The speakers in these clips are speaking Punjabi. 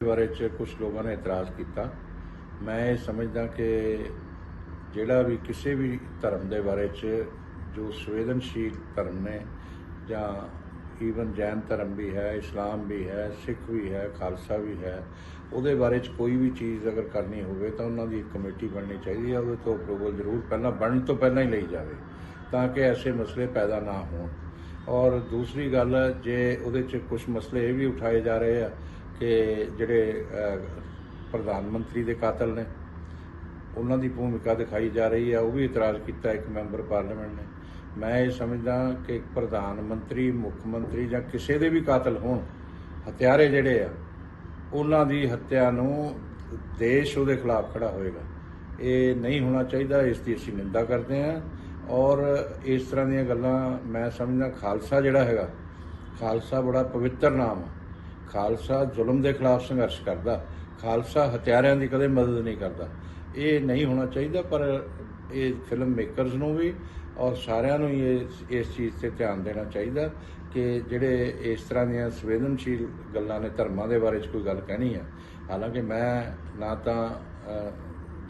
ਬਾਰੇ ਚ ਕੁਝ ਲੋਕਾਂ ਨੇ ਇਤਰਾਜ਼ ਕੀਤਾ। ਮੈਂ ਇਹ ਸਮਝਦਾ ਕਿ ਜਿਹੜਾ ਵੀ ਕਿਸੇ ਵੀ ਧਰਮ ਦੇ ਬਾਰੇ ਚ ਜੋ ਸੰਵੇਦਨਸ਼ੀਲ ਧਰਮ ਨੇ ਜਾਂ ਈਵਨ ਜੈਨ ਧਰਮ ਵੀ ਹੈ, ਇਸਲਾਮ ਵੀ ਹੈ, ਸਿੱਖ ਵੀ ਹੈ, ਖਾਲਸਾ ਵੀ ਹੈ, ਉਹਦੇ ਬਾਰੇ ਚ ਕੋਈ ਵੀ ਚੀਜ਼ ਅਗਰ ਕਰਨੀ ਹੋਵੇ ਤਾਂ ਉਹਨਾਂ ਦੀ ਇੱਕ ਕਮੇਟੀ ਬਣਨੀ ਚਾਹੀਦੀ ਹੈ। ਉਹਦੇ ਤੋਂ ਅਪਰੂਵਲ ਜ਼ਰੂਰ ਪਹਿਲਾਂ ਬਣਨ ਤੋਂ ਪਹਿਲਾਂ ਹੀ ਲਈ ਜਾਵੇ ਤਾਂ ਕਿ ਐਸੇ ਮਸਲੇ ਪੈਦਾ ਨਾ ਹੋਣ। ਔਰ ਦੂਸਰੀ ਗੱਲ, ਜੇ ਉਹਦੇ 'ਚ ਕੁਝ ਮਸਲੇ ਇਹ ਵੀ ਉਠਾਏ ਜਾ ਰਹੇ ਆ ਕਿ ਜਿਹੜੇ ਪ੍ਰਧਾਨ ਮੰਤਰੀ ਦੇ ਕਾਤਲ ਨੇ, ਉਹਨਾਂ ਦੀ ਭੂਮਿਕਾ ਦਿਖਾਈ ਜਾ ਰਹੀ ਹੈ ਉਹ ਵੀ ਇਤਰਾਜ਼ ਕੀਤਾ ਇੱਕ ਮੈਂਬਰ ਪਾਰਲੀਮੈਂਟ ਨੇ। ਮੈਂ ਇਹ ਸਮਝਦਾ ਕਿ ਪ੍ਰਧਾਨ ਮੰਤਰੀ, ਮੁੱਖ ਮੰਤਰੀ ਜਾਂ ਕਿਸੇ ਦੇ ਵੀ ਕਾਤਲ ਹੋਣ, ਹਥਿਆਰੇ ਜਿਹੜੇ ਆ, ਉਹਨਾਂ ਦੀ ਹੱਤਿਆ ਨੂੰ ਦੇਸ਼ ਉਹਦੇ ਖਿਲਾਫ ਖੜਾ ਹੋਏਗਾ। ਇਹ ਨਹੀਂ ਹੋਣਾ ਚਾਹੀਦਾ, ਇਸ ਦੀ ਅਸੀਂ ਨਿੰਦਾ ਕਰਦੇ ਹਾਂ। ਔਰ ਇਸ ਤਰ੍ਹਾਂ ਦੀਆਂ ਗੱਲਾਂ ਮੈਂ ਸਮਝਦਾ, ਖਾਲਸਾ ਜਿਹੜਾ ਹੈਗਾ, ਖਾਲਸਾ ਬੜਾ ਪਵਿੱਤਰ ਨਾਮ ਆ। ਖਾਲਸਾ ਜ਼ੁਲਮ ਦੇ ਖਿਲਾਫ ਸੰਘਰਸ਼ ਕਰਦਾ, ਖਾਲਸਾ ਹਥਿਆਰਿਆਂ ਦੀ ਕਦੇ ਮਦਦ ਨਹੀਂ ਕਰਦਾ। ਇਹ ਨਹੀਂ ਹੋਣਾ ਚਾਹੀਦਾ, ਪਰ ਇਹ ਫਿਲਮ ਮੇਕਰਸ ਨੂੰ ਵੀ ਔਰ ਸਾਰਿਆਂ ਨੂੰ ਹੀ ਇਸ ਇਸ ਚੀਜ਼ ਤੇ ਧਿਆਨ ਦੇਣਾ ਚਾਹੀਦਾ ਕਿ ਜਿਹੜੇ ਇਸ ਤਰ੍ਹਾਂ ਦੀਆਂ ਸੰਵੇਦਨਸ਼ੀਲ ਗੱਲਾਂ ਨੇ, ਧਰਮਾਂ ਦੇ ਬਾਰੇ 'ਚ ਕੋਈ ਗੱਲ ਕਹਿਣੀ ਹੈ। ਹਾਲਾਂਕਿ ਮੈਂ ਨਾ ਤਾਂ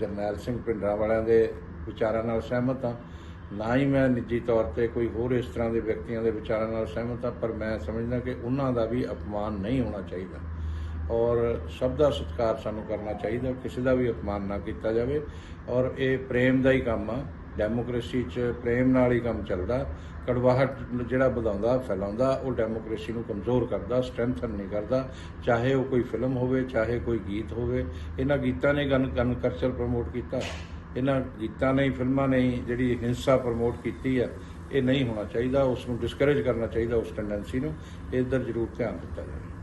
ਜਰਨੈਲ ਸਿੰਘ ਪਿੰਡਰਾਂ ਵਾਲਿਆਂ ਦੇ ਵਿਚਾਰਾਂ ਨਾਲ ਸਹਿਮਤ ਹਾਂ ਨਾ ਹੀ ਮੈਂ ਨਿੱਜੀ ਤੌਰ ਤੇ ਕੋਈ ਹੋਰ ਇਸ ਤਰ੍ਹਾਂ ਦੇ ਵਿਅਕਤੀਆਂ ਦੇ ਵਿਚਾਰਾਂ ਨਾਲ ਸਹਿਮਤ ਹਾਂ, ਪਰ ਮੈਂ ਸਮਝਦਾ ਕਿ ਉਹਨਾਂ ਦਾ ਵੀ ਅਪਮਾਨ ਨਹੀਂ ਹੋਣਾ ਚਾਹੀਦਾ। ਔਰ ਸਭ ਦਾ ਸਤਿਕਾਰ ਸਾਨੂੰ ਕਰਨਾ ਚਾਹੀਦਾ, ਕਿਸੇ ਦਾ ਵੀ ਅਪਮਾਨ ਨਾ ਕੀਤਾ ਜਾਵੇ। ਔਰ ਇਹ ਪ੍ਰੇਮ ਦਾ ਹੀ ਕੰਮ ਆ। ਡੈਮੋਕ੍ਰੇਸੀ 'ਚ ਪ੍ਰੇਮ ਨਾਲ ਹੀ ਕੰਮ ਚੱਲਦਾ। ਕੜਵਾਹਟ ਜਿਹੜਾ ਵਧਾਉਂਦਾ, ਫੈਲਾਉਂਦਾ, ਉਹ ਡੈਮੋਕ੍ਰੇਸੀ ਨੂੰ ਕਮਜ਼ੋਰ ਕਰਦਾ, ਸਟਰੈਂਥਨ ਨਹੀਂ ਕਰਦਾ। ਚਾਹੇ ਉਹ ਕੋਈ ਫਿਲਮ ਹੋਵੇ, ਚਾਹੇ ਕੋਈ ਗੀਤ ਹੋਵੇ, ਇਹਨਾਂ ਗੀਤਾਂ ਨੇ ਗਨ ਗਨ ਕਲਚਰ ਪ੍ਰਮੋਟ ਕੀਤਾ। ਇਹਨਾਂ ਗੀਤਾਂ ਨੇ ਫਿਲਮਾਂ ਨੇ ਜਿਹੜੀ ਹਿੰਸਾ ਪ੍ਰਮੋਟ ਕੀਤੀ ਆ, ਇਹ ਨਹੀਂ ਹੋਣਾ ਚਾਹੀਦਾ। ਉਸ ਨੂੰ ਡਿਸਕਰੇਜ ਕਰਨਾ ਚਾਹੀਦਾ ਉਸ ਟੈਂਡੈਂਸੀ ਨੂੰ। ਇਧਰ ਜ਼ਰੂਰ ਧਿਆਨ ਦਿੱਤਾ ਜਾਵੇ।